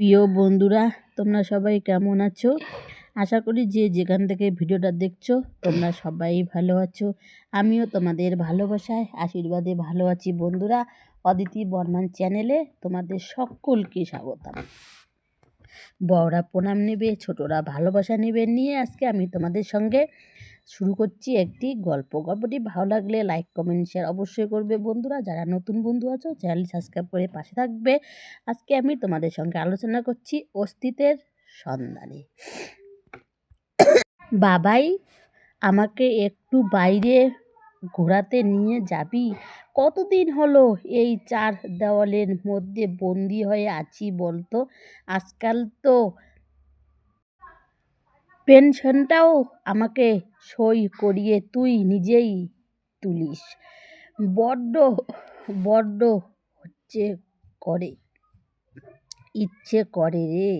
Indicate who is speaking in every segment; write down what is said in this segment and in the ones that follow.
Speaker 1: প্রিয় বন্ধুরা, তোমরা সবাই কেমন আছো? আশা করি যে যেখান থেকে ভিডিওটা দেখছ, তোমরা সবাই ভালো আছো। আমিও তোমাদের ভালোবাসায়, আশীর্বাদে ভালো আছি। বন্ধুরা, অদিতি বর্মান চ্যানেলে তোমাদের সকলকে স্বাগতম। বড়রা প্রণাম নেবে, ছোটরা ভালোবাসা নেবে। নিয়ে আজকে আমি তোমাদের সঙ্গে শুরু করছি একটি গল্প। গল্পটি ভালো লাগলে লাইক কমেন্ট শেয়ার অবশ্যই করবে। বন্ধুরা, যারা নতুন বন্ধু আছো চ্যানেল সাবস্ক্রাইব করে পাশে থাকবে। আজকে আমি তোমাদের সঙ্গে আলোচনা করছি অস্তিত্বের সন্ধানে। বাবাই, আমাকে একটু বাইরে ঘোরাতে নিয়ে যাবি? কতদিন হলো এই চার দেওয়ালের মধ্যে বন্দি হয়ে আছি বলতো? আজকাল তো পেনশনটাও আমাকে সই করিয়ে তুই নিজেই তুলিস। বড্ড বড্ড হচ্ছে করে। ইচ্ছে করে রে।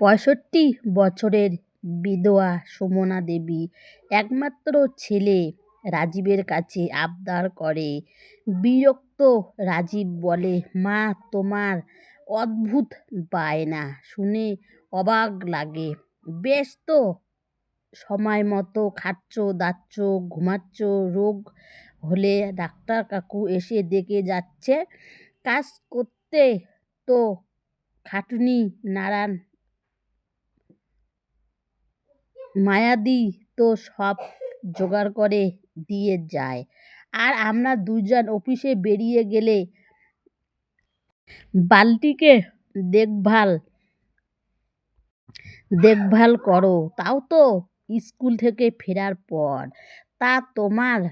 Speaker 1: পঁয়ষট্টি বছরের বিধবা সুমনা দেবী একমাত্র ছেলে রাজীবের কাছে আবদার করে। বিরক্ত রাজীব বলে, মা, তোমার অদ্ভুত বায়না শুনে অবাক লাগে। বেশ তো সময় মতো খাচ্ছ, দাচ্ছ, ঘুমাচ্ছ, রোগ হলে ডাক্তার কাকু এসে দেখে যাচ্ছে। কাজ করতে তো খাটুনি নাড়ান মায়াদি তো সব জোগাড় করে দিয়ে যায়। আর আমরা দুজন অফিসে বেরিয়ে গেলে বালতিকে দেখভাল দেখভাল করো। তাও তো স্কুল থেকে ফেরার পর। তা তোমার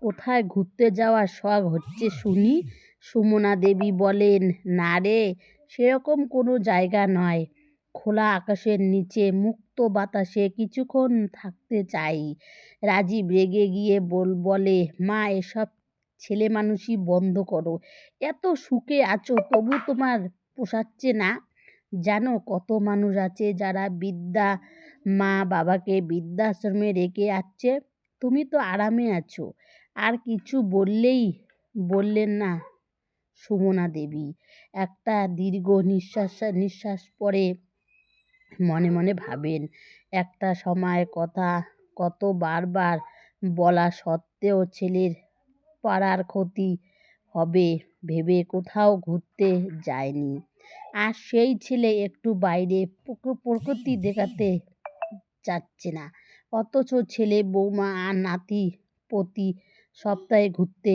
Speaker 1: কোথায় ঘুরতে যাওয়ার শখ হচ্ছে শুনি? সুমনা দেবী বলেন, না রে, সেরকম কোনো জায়গা নয়। খোলা আকাশের নিচে মুক্ত বাতাসে কিছুক্ষণ থাকতে চাই। রাজীব রেগে গিয়ে বল, বলে, মা, এসব ছেলে মানুষই বন্ধ করো। এত সুখে আছো, তবু তোমার পোষাচ্ছে না? জানো কত মানুষ আছে যারা বিদ্যা, মা বাবাকে বৃদ্ধাশ্রমে রেখে আসছে? তুমি তো আরামে আছো। আর কিছু বললেই বললেন না সুমনা দেবী। একটা দীর্ঘ নিঃশ্বাস নিঃশ্বাস পরে মনে মনে ভাবেন, একটা সময় কথা কত বারবার বলা সত্ত্বেও ছেলের পাড়ার ক্ষতি হবে। ভেবে কোথাও ঘুরতে যায়নি। আর সেই ছেলে একটু বাইরে প্রকৃতি দেখাতে যাচ্ছে না। অথচ ছেলে, বৌমা আর নাতি প্রতি সপ্তাহে ঘুরতে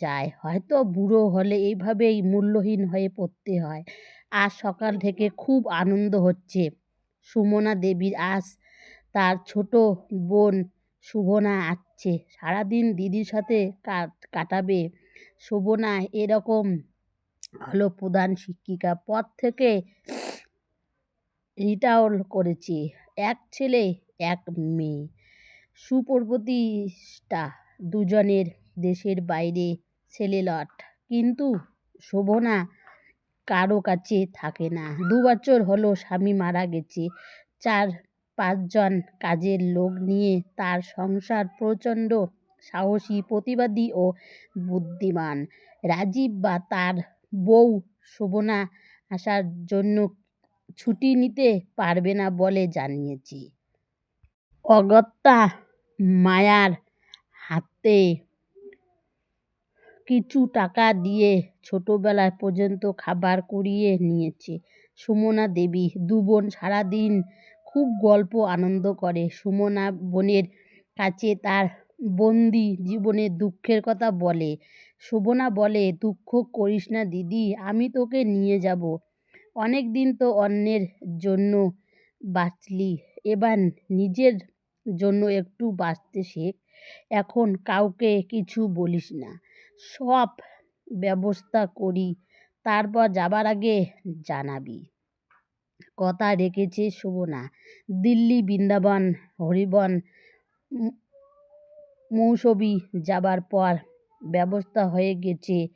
Speaker 1: যায়। হয়তো বুড়ো হলে এইভাবেই মূল্যহীন হয়ে পড়তে হয়। আজ সকাল থেকে খুব আনন্দ হচ্ছে। সুমনা দেবীর আজ তার ছোট বোন শুভনা আসছে। সারাদিন দিদির সাথে কাটাবে শোভনা এরকম হলো প্রধান শিক্ষিকা। পদ থেকে রিটায়ার করেছে। এক ছেলে, এক মেয়ে। সুপ্রতিষ্ঠা, দুজনের দেশের বাইরে ছেলেলট কিন্তু শোভনা কারও কাছে থাকে না। দু বছর হলো স্বামী মারা গেছে। চার, পাঁচজন কাজের লোক নিয়ে তার সংসার প্রচণ্ড সাহসী, প্রতিবাদী ও বুদ্ধিমান। রাজীব বা তার বউ শোভনা আসার জন্য ছুটি নিতে পারবে না বলে জানিয়েছি। অগত্যা মায়ার হাতে কিছু টাকা দিয়ে ছোটোবেলা পর্যন্ত খাবার করিয়ে নিয়েছে। সুমনা দেবী দু বোন সারাদিন খুব গল্প আনন্দ করে। সুমনা বোনের কাছে তার বন্দি জীবনের দুঃখের কথা বলে। শোভনা বলে, দুঃখ করিস না দিদি, আমি তোকে নিয়ে যাব। অনেক দিন তো অন্যের জন্য বাঁচলি, এবার নিজের জন্য একটু বাঁচতে শেখ। এখন কাউকে কিছু বলিস না। সব ব্যবস্থা করি, তারপর যাবার আগে জানাবি। কথা রেখেছে শোভনা। দিল্লি, বৃন্দাবন, হরিবন মৌসবি যাবার পর ব্যবস্থা হয়ে গেছে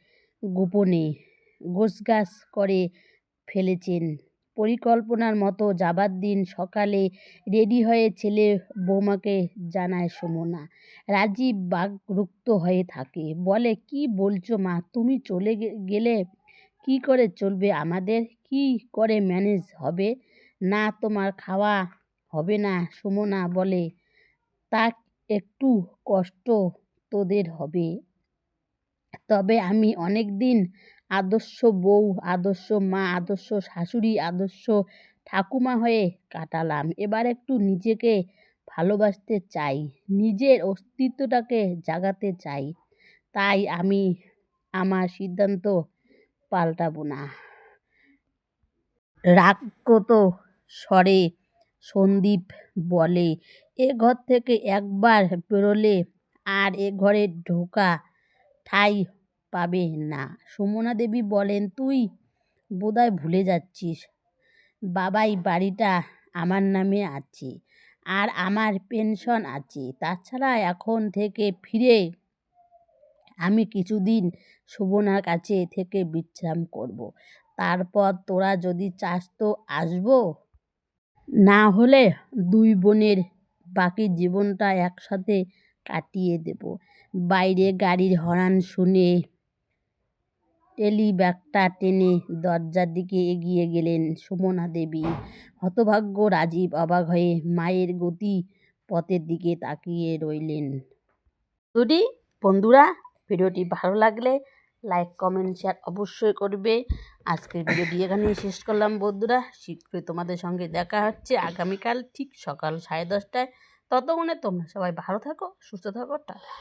Speaker 1: গোপনে। গোছগাছ করে ফেলেছেন। পরিকল্পনার মতো যাবার দিন সকালে রেডি হয়ে ছেলে বৌমাকে জানায় সুমনা। রাজীব বাকরুদ্ধ হয়ে থাকে। বলে, কি বলছো মা? তুমি চলে গেলে কি করে চলবে? আমাদের কি করে ম্যানেজ হবে? না তোমার খাওয়া হবে না। সুমনা বলে, তা একটু কষ্ট তোদের হবে। তবে আমি অনেক দিন আদর্শ বউ, আদর্শ মা, আদর্শ শাশুড়ি, আদর্শ ঠাকুমা হয়ে কাটালাম। এবার একটু নিজেকে ভালোবাসতে চাই, নিজের অস্তিত্বটাকে জাগাতে চাই। তাই আমি আমার সিদ্ধান্ত পাল্টাবো না। রাগত স্বরে সন্দীপ বলে এ ঘর থেকে একবার বেরোলে আর এ ঘরে ঢোকা ঠাঁই পাবে না। সুমনা দেবী বলেন, তুই বোধহয় ভুলে যাচ্ছিস। বাবাই বাড়িটা আমার নামে আছে আর আমার পেনশন আছে। তাছাড়া এখন থেকে ফিরে আমি কিছুদিন সুবনার কাছে থেকে বিশ্রাম করব। তারপর তোরা যদি চাস তো আসব। না হলে দুই বোনের বাকি জীবনটা একসাথে কাটিয়ে দেব। বাইরে গাড়ির হর্ন শুনে টেলিব্যাগটা টেনে দরজার দিকে এগিয়ে গেলেন সুমনা দেবী। হতভাগ্য রাজীব অবাক হয়ে মায়ের গতি পথের দিকে তাকিয়ে রইলেন। দুটি বন্ধুরা, ভিডিওটি ভালো লাগলে লাইক কমেন্ট শেয়ার অবশ্যই করবে। আজকের ভিডিওটি এখানেই শেষ করলাম বন্ধুরা। শীঘ্রই তোমাদের সঙ্গে দেখা হচ্ছে আগামীকাল ঠিক সকাল সাড়ে দশটায়। ততক্ষণে তোমরা সবাই ভালো থাকো, সুস্থ থাকো, টাটা।